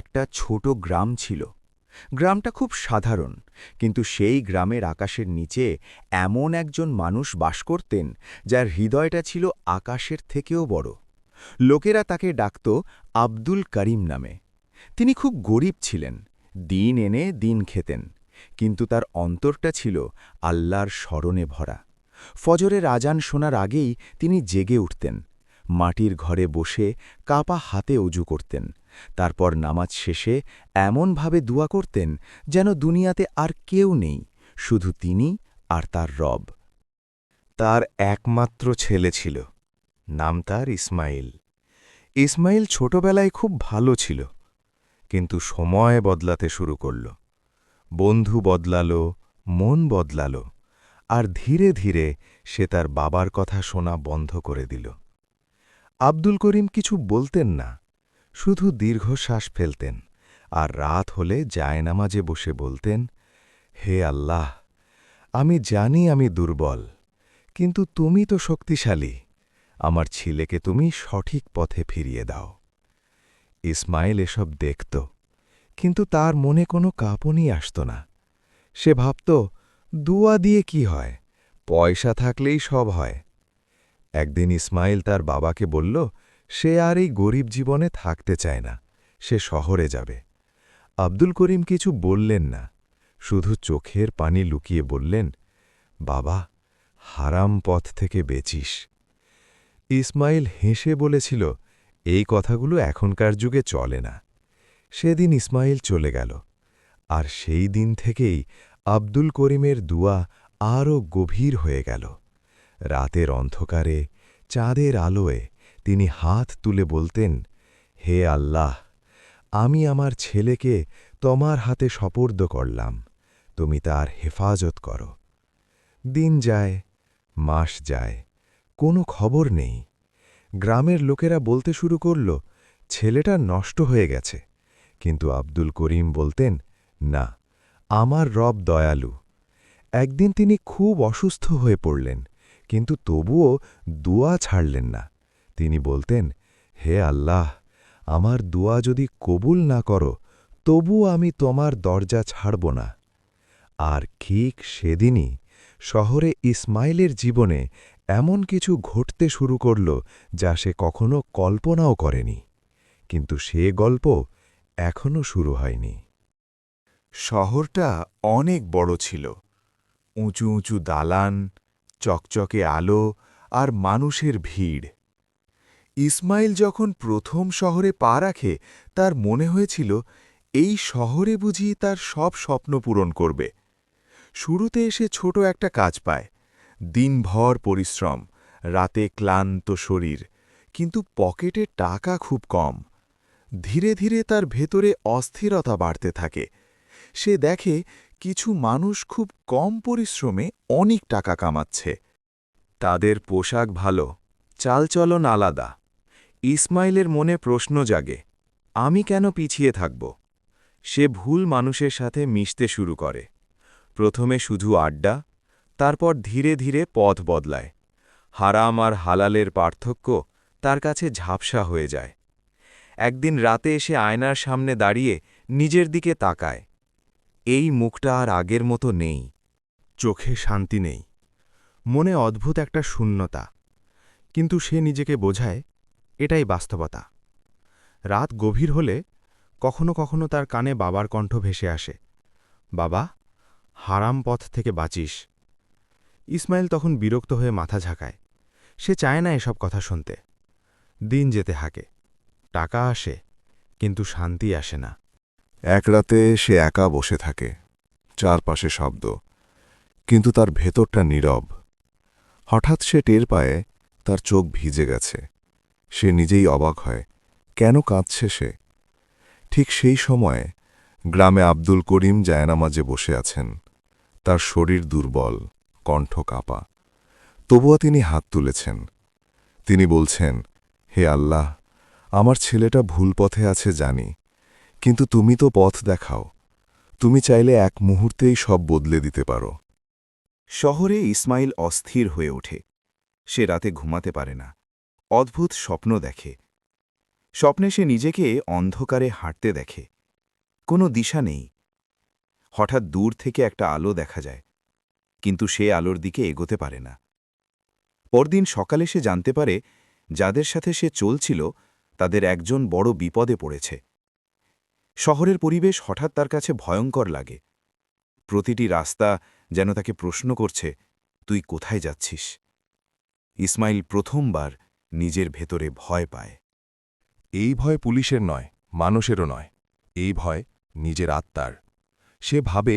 একটা ছোট গ্রাম ছিল। গ্রামটা খুব সাধারণ, কিন্তু সেই গ্রামের আকাশের নিচে এমন একজন মানুষ বাস করতেন, যার হৃদয়টা ছিল আকাশের থেকেও বড়। লোকেরা তাকে ডাকত আব্দুল করিম নামে। তিনি খুব গরিব ছিলেন, দিন এনে দিন খেতেন, কিন্তু তার অন্তরটা ছিল আল্লাহর স্মরণে ভরা। ফজরের আজান শোনার আগেই তিনি জেগে উঠতেন, মাটির ঘরে বসে কাপা হাতে অজু করতেন তারপর নামাজ শেষে এমনভাবে দোয়া করতেন যেন দুনিয়াতে আর কেউ নেই, শুধু তিনি আর তার রব। তার একমাত্র ছেলে ছিল, নাম তার ইসমাইল। ইসমাইল ছোটবেলায় খুব ভালো ছিল, কিন্তু সময় বদলাতে শুরু করল। বন্ধু বদলালো, মন বদলালো, আর ধীরে ধীরে সে তার বাবার কথা শোনা বন্ধ করে দিল। আব্দুল করিম কিছু বলতেন না শুধু দীর্ঘশ্বাস ফেলতেন, আর রাত হলে জায়নামাজে বসে বলতেন, হে আল্লাহ, আমি জানি আমি দুর্বল, কিন্তু তুমি তো শক্তিশালী, আমার ছেলেকে তুমি সঠিক পথে ফিরিয়ে দাও। ইসমাইল এসব দেখত, কিন্তু তার মনে কোনো কাঁপনই আসত না। সে ভাবত, দুয়া দিয়ে কি হয়? পয়সা থাকলেই সব হয়। একদিন ইসমাইল তার বাবাকে বলল সে আর এই গরিব জীবনে থাকতে চায় না, সে শহরে যাবে। আব্দুল করিম কিছু বললেন না, শুধু চোখের পানি লুকিয়ে বললেন, বাবা, হারাম পথ থেকে বেচিস। ইসমাইল হেসে বলেছিল, এই কথাগুলো এখনকার যুগে চলে না। সেদিন ইসমাইল চলে গেল, আর সেই দিন থেকেই আব্দুল করিমের দুয়া আরও গভীর হয়ে গেল। রাতের অন্ধকারে, চাঁদের আলোয় তিনি হাত তুলে বলতেন, হে আল্লাহ, আমি আমার ছেলেকে তোমার হাতে সপর্দ করলাম, তুমি তার হেফাজত করো। দিন যায়, মাস যায়, কোনো খবর নেই। গ্রামের লোকেরা বলতে শুরু করল, ছেলেটা নষ্ট হয়ে গেছে। কিন্তু আব্দুল করিম বলতেন, না, আমার রব দয়ালু। একদিন তিনি খুব অসুস্থ হয়ে পড়লেন, কিন্তু তবুও দুয়া ছাড়লেন না। তিনি বলতেন, হে আল্লাহ, আমার দুয়া যদি কবুল না করো তবু আমি তোমার দরজা ছাড়ব না। আর ঠিক সেদিনই শহরে ইসমাইলের জীবনে এমন কিছু ঘটতে শুরু করল যা সে কখনো কল্পনাও করেনি। কিন্তু সে গল্প এখনও শুরু হয়নি। শহরটা অনেক বড় ছিল। উঁচু উঁচু দালান, চকচকে আলো আর মানুষের ভিড়। ইসমাইল যখন প্রথম শহরে পা রাখে, তার মনে হয়েছিল, এই শহরে বুঝি তার সব স্বপ্ন পূরণ করবে। শুরুতে এসে ছোট একটা কাজ পায়। দিনভর পরিশ্রম, রাতে ক্লান্ত শরীর, কিন্তু পকেটে টাকা খুব কম। ধীরে ধীরে তার ভেতরে অস্থিরতা বাড়তে থাকে। সে দেখে কিছু মানুষ খুব কম পরিশ্রমে অনেক টাকা কামাচ্ছে। তাদের পোশাক ভালো, চালচলন আলাদা। ইসমাইলের মনে প্রশ্ন জাগে, আমি কেন পিছিয়ে থাকব? সে ভুল মানুষের সাথে মিশতে শুরু করে। প্রথমে শুধু আড্ডা, তারপর ধীরে ধীরে পথ বদলায়। হারাম আর হালালের পার্থক্য তার কাছে ঝাপসা হয়ে যায়। একদিন রাতে এসে আয়নার সামনে দাঁড়িয়ে নিজের দিকে তাকায়। এই মুখটা আর আগের মতো নেই। চোখে শান্তি নেই। মনে অদ্ভুত একটা শূন্যতা। কিন্তু সে নিজেকে বোঝায় এটাই বাস্তবতা। রাত গভীর হলে কখনো কখনো তার কানে বাবার কণ্ঠ ভেসে আসে। বাবা, হারাম পথ থেকে বাঁচিস। ইসমাইল তখন বিরক্ত হয়ে মাথা ঝাঁকায়। সে চায় না এসব কথা শুনতে। দিন যেতে হাঁকে। টাকা আসে, কিন্তু শান্তি আসে না। এক রাতে সে একা বসে থাকে, চারপাশে শব্দ, কিন্তু তার ভেতরটা নীরব। হঠাৎ সে টের পায়, তার চোখ ভিজে গেছে। সে নিজেই অবাক হয়। কেন কাঁদছে সে? ঠিক সেই সময়ে গ্রামে আব্দুল করিম জায়নামাজে বসে আছেন। তার শরীর দুর্বল, কণ্ঠ কাঁপা। তবুও তিনি হাত তুলেছেন। তিনি বলছেন, হে আল্লাহ, আমার ছেলেটা ভুল পথে আছে জানি, কিন্তু তুমি তো পথ দেখাও। তুমি চাইলে এক মুহূর্তেই সব বদলে দিতে পারো। শহরে ইসমাইল অস্থির হয়ে ওঠে। সে রাতে ঘুমাতে পারে না। অদ্ভুত স্বপ্ন দেখে। স্বপ্নে সে নিজেকে অন্ধকারে হাঁটতে দেখে। কোনো দিশা নেই। হঠাৎ দূর থেকে একটা আলো দেখা যায়, কিন্তু সে আলোর দিকে এগোতে পারে না। পরদিন সকালে সে জানতে পারে, যাদের সাথে সে চলছিল, তাদের একজন বড় বিপদে পড়েছে। শহরের পরিবেশ হঠাৎ তার কাছে ভয়ঙ্কর লাগে। প্রতিটি রাস্তা যেন তাকে প্রশ্ন করছে, তুই কোথায় যাচ্ছিস? ইসমাইল প্রথমবার নিজের ভেতরে ভয় পায়। এই ভয় পুলিশের নয়, মানুষেরও নয়। এই ভয় নিজের আত্মার। সে ভাবে,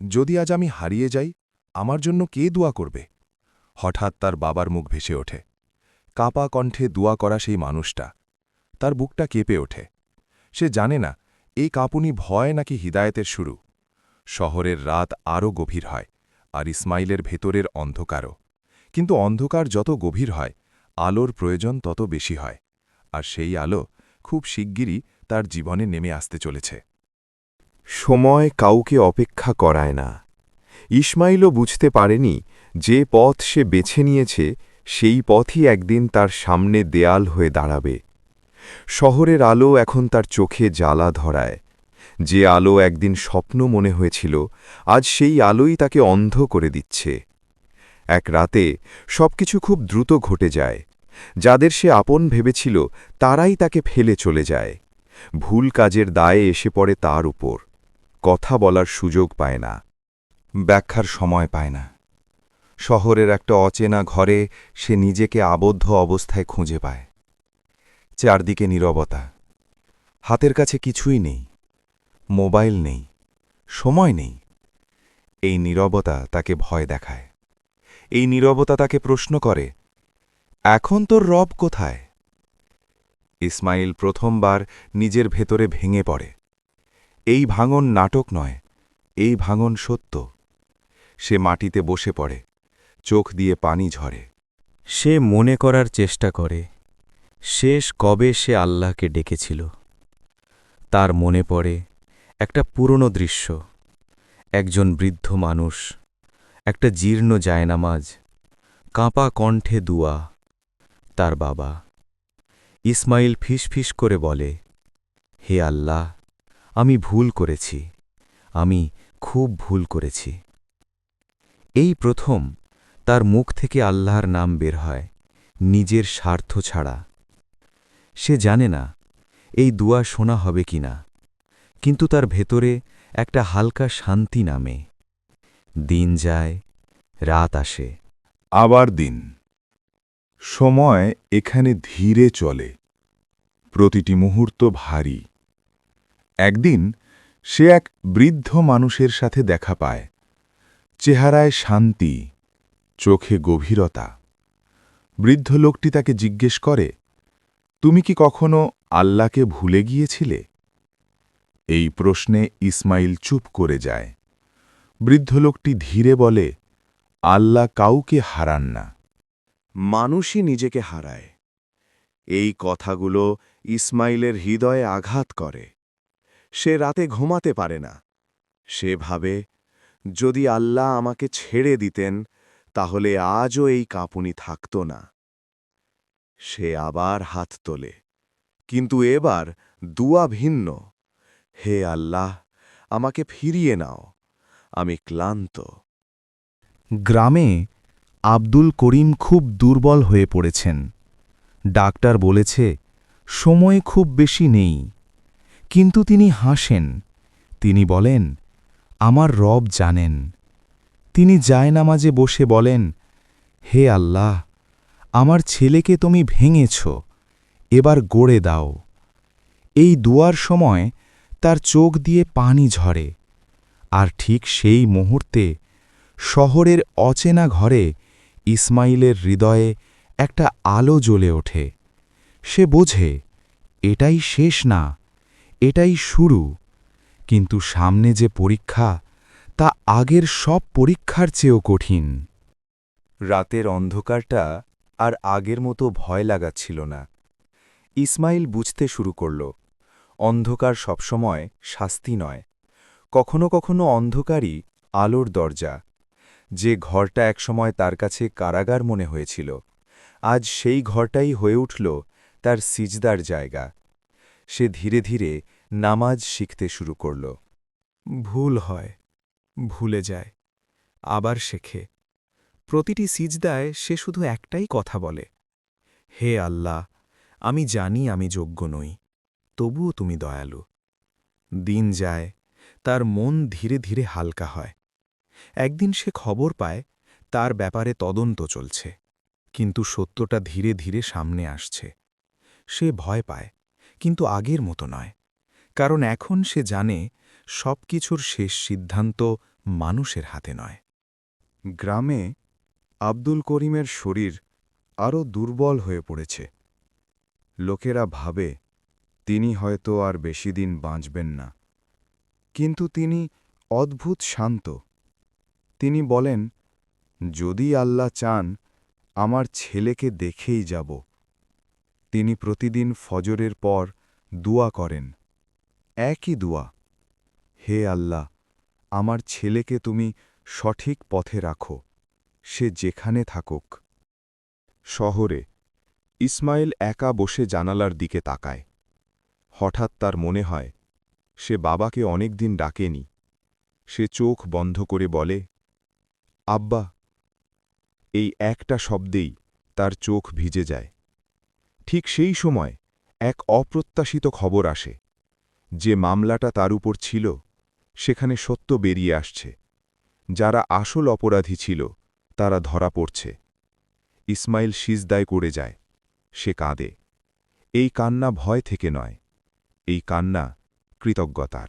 যদি আজ আমি হারিয়ে যাই, আমার জন্য কে দোয়া করবে? হঠাৎ তার বাবার মুখ ভেসে ওঠে। কাপা কণ্ঠে দোয়া করা সেই মানুষটা। তার বুকটা কেঁপে ওঠে। সে জানে না, এই কাঁপুনি ভয় নাকি হিদায়তের শুরু। শহরের রাত আরও গভীর হয়, আর ইসমাইলের ভেতরের অন্ধকারও। কিন্তু অন্ধকার যত গভীর হয় আলোর প্রয়োজন তত বেশি হয়, আর সেই আলো খুব শিগগিরই তার জীবনে নেমে আসতে চলেছে। সময় কাউকে অপেক্ষা করায় না। ইসমাইলও বুঝতে পারেনি যে পথ সে বেছে নিয়েছে, সেই পথই একদিন তার সামনে দেয়াল হয়ে দাঁড়াবে। শহরের আলো এখন তার চোখে জ্বালা ধরায়। যে আলো একদিন স্বপ্ন মনে হয়েছিল, আজ সেই আলোই তাকে অন্ধ করে দিচ্ছে। এক রাতে সবকিছু খুব দ্রুত ঘটে যায়। যাদের সে আপন ভেবেছিল, তারাই তাকে ফেলে চলে যায়। ভুল কাজের দায়ে এসে পড়ে তার উপর। কথা বলার সুযোগ পায় না। ব্যাখ্যার সময় পায় না। শহরের একটা অচেনা ঘরে সে নিজেকে আবদ্ধ অবস্থায় খুঁজে পায়। চারদিকে নীরবতা। হাতের কাছে কিছুই নেই। মোবাইল নেই। সময় নেই। এই নীরবতা তাকে ভয় দেখায়। এই নীরবতা তাকে প্রশ্ন করে, এখন তোর রব কোথায়? ইসমাইল প্রথমবার নিজের ভেতরে ভেঙে পড়ে। এই ভাঙন নাটক নয়, এই ভাঙন সত্য। সে মাটিতে বসে পড়ে, চোখ দিয়ে পানি ঝরে। সে মনে করার চেষ্টা করে, শেষ কবে সে আল্লাহকে ডেকেছিল। তার মনে পড়ে একটা পুরনো দৃশ্য, একজন বৃদ্ধ মানুষ একটা জীর্ণ জায়নামাজ, কাঁপা কণ্ঠে দুয়া, তার বাবা। ইসমাইল ফিসফিস করে বলে, হে আল্লাহ, আমি ভুল করেছি, আমি খুব ভুল করেছি। এই প্রথম তার মুখ থেকে আল্লাহর নাম বের হয়, নিজের স্বার্থ ছাড়া। সে জানে না, এই দুয়া শোনা হবে কিনা, কিন্তু তার ভেতরে একটা হালকা শান্তি নামে। দিন যায়, রাত আসে। আবার দিন। সময় এখানে ধীরে চলে। প্রতিটি মুহূর্ত ভারী। একদিন সে এক বৃদ্ধ মানুষের সাথে দেখা পায়। চেহারায় শান্তি, চোখে গভীরতা। বৃদ্ধ লোকটি তাকে জিজ্ঞেস করে, তুমি কি কখনো আল্লাহকে ভুলে গিয়েছিলে? এই প্রশ্নে ইসমাইল চুপ করে যায়। বৃদ্ধ লোকটি ধীরে বলে, আল্লাহ কাউকে হারান না, মানুষই নিজেকে হারায়। এই কথাগুলো ইসমাইলের হৃদয়ে আঘাত করে। সে রাতে ঘুমাতে পারে না। সে ভাবে, যদি আল্লাহ আমাকে ছেড়ে দিতেন, তাহলে আজও এই কাঁপুনি থাকত না। সে আবার হাত তোলে। কিন্তু এবার দুয়া ভিন্ন। হে আল্লাহ, আমাকে ফিরিয়ে নাও। আমি ক্লান্ত। গ্রামে আব্দুল করিম খুব দুর্বল হয়ে পড়েছেন। ডাক্তার বলেছে, সময় খুব বেশি নেই। কিন্তু তিনি হাসেন। তিনি বলেন, আমার রব জানেন। তিনি জায়নামাজে বসে বলেন, হে আল্লাহ, আমার ছেলেকে তুমি ভেঙেছ, এবার গড়ে দাও। এই দুয়ার সময় তার চোখ দিয়ে পানি ঝরে। আর ঠিক সেই মুহূর্তে শহরের অচেনা ঘরে ইসমাইলের হৃদয়ে একটা আলো জ্বলে ওঠে। সে বোঝে, এটাই শেষ না, এটাই শুরু। কিন্তু সামনে যে পরীক্ষা, তা আগের সব পরীক্ষার চেয়েও কঠিন। রাতের অন্ধকারটা আর আগের মতো ভয় লাগাচ্ছিল না। ইসমাইল বুঝতে শুরু করল, অন্ধকার সবসময় শাস্তি নয়। কখনো কখনো অন্ধকারই আলোর দরজা, যে ঘরটা একসময় তার কাছে কারাগার মনে হয়েছিল। আজ সেই ঘরটাই হয়ে উঠল তার সিজদার জায়গা। সে ধীরে ধীরে নামাজ শিখতে শুরু করল। ভুল হয়, ভুলে যায়, আবার শেখে। প্রতিটি সিজদায় সে শুধু একটাই কথা বলে, হে আল্লাহ, আমি জানি আমি যোগ্য নই, তবুও তুমি দয়ালু। দিন যায় তার মন ধীরে ধীরে হালকা হয়। একদিন সে খবর পায়, তার ব্যাপারে তদন্ত চলছে, কিন্তু সত্যটা ধীরে ধীরে সামনে আসছে। সে ভয় পায়, কিন্তু আগের মতো নয়, কারণ এখন সে জানে সব কিছুর শেষ সিদ্ধান্ত মানুষের হাতে নয়। গ্রামে আব্দুল করিমের শরীর আরও দুর্বল হয়ে পড়েছে। লোকেরা ভাবে, তিনি হয়তো আর বেশি দিন বাঁচবেন না। কিন্তু তিনি অদ্ভুত শান্ত। তিনি বলেন, যদি আল্লাহ চান, আমার ছেলেকে দেখেই যাব। তিনি প্রতিদিন ফজরের পর দুয়া করেন। একই দুয়া। হে আল্লাহ, আমার ছেলেকে তুমি সঠিক পথে রাখো, সে যেখানে থাকুক। শহরে, ইসমাইল একা বসে জানালার দিকে তাকায়। হঠাৎ তার মনে হয় সে বাবাকে অনেক দিন ডাকেনি। সে চোখ বন্ধ করে বলে, আব্বা, এই একটা শব্দেই তার চোখ ভিজে যায়। ঠিক সেই সময় এক অপ্রত্যাশিত খবর আসে, যে মামলাটা তার উপর ছিল, সেখানে সত্য বেরিয়ে আসছে। যারা আসল অপরাধী ছিল, তারা ধরা পড়ছে। ইসমাইল সিজদায় করে যায়। সে কাঁদে। এই কান্না ভয় থেকে নয়। এই কান্না কৃতজ্ঞতার।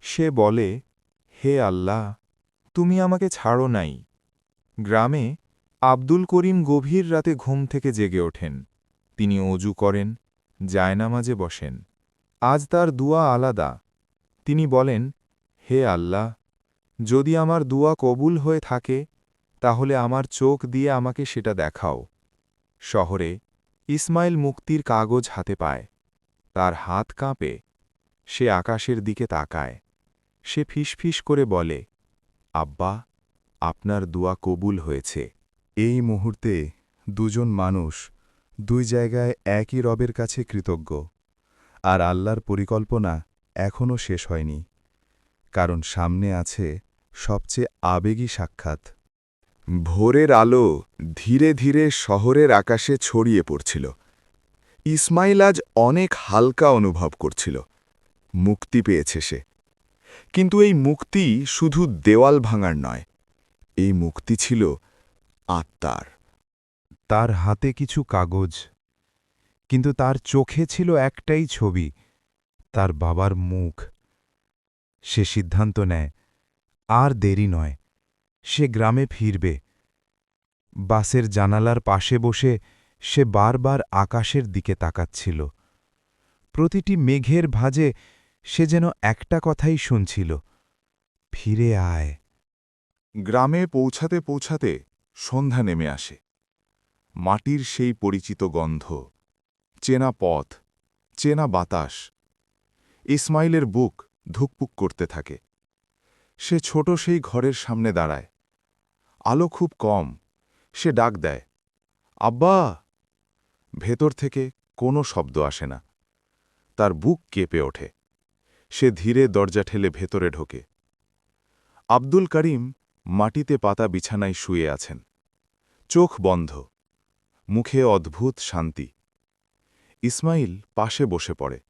সে বলে, হে আল্লাহ, তুমি আমাকে ছাড়ো নাই। গ্রামে আব্দুল করিম গভীর রাতে ঘুম থেকে জেগে ওঠেন। তিনি অজু করেন, জায়নামাজে বসেন। আজ তার দুয়া আলাদা। তিনি বলেন, হে আল্লাহ, যদি আমার দুয়া কবুল হয়ে থাকে, তাহলে আমার চোখ দিয়ে আমাকে সেটা দেখাও। শহরে ইসমাইল মুক্তির কাগজ হাতে পায়। তার হাত কাঁপে। সে আকাশের দিকে তাকায়। সে ফিসফিস করে বলে, আব্বা, আপনার দুয়া কবুল হয়েছে। এই মুহূর্তে দুজন মানুষ দুই জায়গায় একই রবের কাছে কৃতজ্ঞ। আর আল্লাহর পরিকল্পনা এখনও শেষ হয়নি। কারণ সামনে আছে সবচেয়ে আবেগী সাক্ষাৎ। ভোরের আলো ধীরে ধীরে শহরের আকাশে ছড়িয়ে পড়ছিল। ইসমাইল আজ অনেক হালকা অনুভব করছিল। মুক্তি পেয়েছে সে। কিন্তু এই মুক্তি শুধু দেওয়াল ভাঙার নয়, এই মুক্তি ছিল আত্মার। তার হাতে কিছু কাগজ, কিন্তু তার চোখে ছিল একটাই ছবি, তার বাবার মুখ। সে সিদ্ধান্ত নেয়, আর দেরি নয়, সে গ্রামে ফিরবে। বাসের জানালার পাশে বসে সে বারবার আকাশের দিকে তাকাচ্ছিল। প্রতিটি মেঘের ভাজে সে যেন একটা কথাই শুনছিল, ফিরে আয়। গ্রামে পৌঁছাতে পৌঁছাতে সন্ধ্যা নেমে আসে। মাটির সেই পরিচিত গন্ধ, চেনা পথ, চেনা বাতাস, ইসমাইলের বুক ধুকপুক করতে থাকে। সে ছোট সেই ঘরের সামনে দাঁড়ায়। আলো খুব কম, সে ডাক দেয়, আব্বা! ভেতর থেকে কোনো শব্দ আসে না। তার বুক কেঁপে ওঠে। সে ধীরে দরজা ঠেলে ভেতরে ঢোকে। আব্দুল করিম মাটিতে পাতা বিছানায় শুয়ে আছেন। চোখ বন্ধ। মুখে অদ্ভুত শান্তি। ইসমাইল পাশে বসে পড়ে।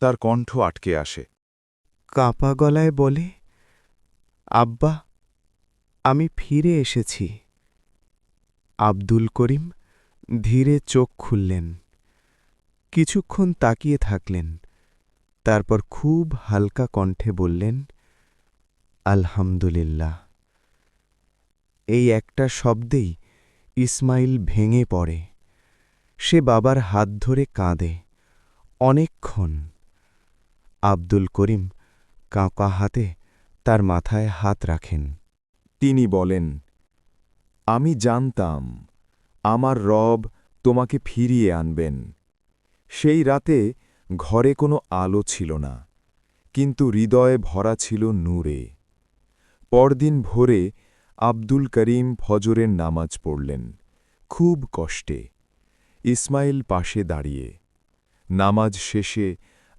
তার কণ্ঠ আটকে আসে। কাঁপা গলায় বলে, আব্বা, আমি ফিরে এসেছি। আব্দুল করিম ধীরে চোখ খুললেন। কিছুক্ষণ তাকিয়ে থাকলেন। তারপর খুব হালকা কণ্ঠে বললেন, আলহামদুলিল্লাহ। এই একটা শব্দেই ইসমাইল ভেঙে পড়ে। সে বাবার হাত ধরে কাঁদে। অনেকক্ষণ আব্দুল করিম কাঁকা হাতে তার মাথায় হাত রাখেন। তিনি বলেন, আমি জানতাম আমার রব তোমাকে ফিরিয়ে আনবেন। সেই রাতে ঘরে কোনো আলো ছিল না, কিন্তু হৃদয়ে ভরা ছিল নূরে। পরদিন ভোরে আব্দুল করিম ফজরের নামাজ পড়লেন, খুব কষ্টে। ইসমাইল পাশে দাঁড়িয়ে নামাজ শেষে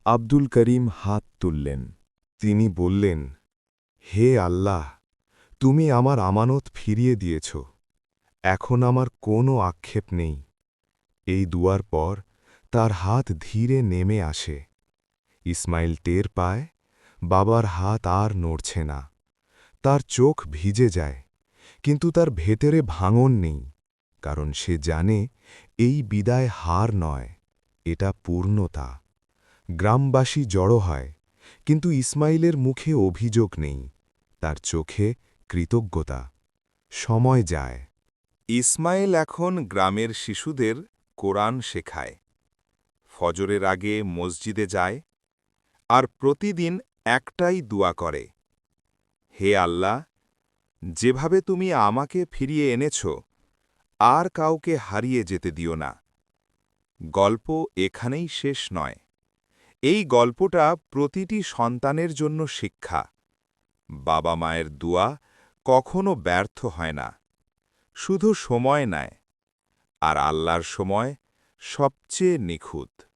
আব্দুল করিম হাত তুললেন। তিনি বললেন, হে আল্লাহ, তুমি আমার আমানত ফিরিয়ে দিয়েছ। এখন আমার কোনো আক্ষেপ নেই। এই দুয়ার পর তার হাত ধীরে নেমে আসে। ইসমাইল টের পায়, বাবার হাত আর নড়ছে না। তার চোখ ভিজে যায়, কিন্তু তার ভেতরে ভাঙন নেই, কারণ সে জানে এই বিদায় হার নয়, এটা পূর্ণতা। গ্রামবাসী জড়ো হয়, কিন্তু ইসমাইলের মুখে অভিযোগ নেই, তার চোখে কৃতজ্ঞতা। সময় যায়। ইসমাইল এখন গ্রামের শিশুদের কোরআন শেখায়। ফজরের আগে মসজিদে যায় আর প্রতিদিন একটাই দোয়া করে। হে আল্লাহ, যেভাবে তুমি আমাকে ফিরিয়ে এনেছ, আর কাউকে হারিয়ে যেতে দিও না। গল্প এখানেই শেষ নয়। এই গল্পটা প্রতিটি সন্তানের জন্য শিক্ষা। বাবা মায়ের দোয়া কখনো ব্যর্থ হয় না। শুধু সময় নেয়। আর আল্লাহর সময় সবচেয়ে নিখুঁত।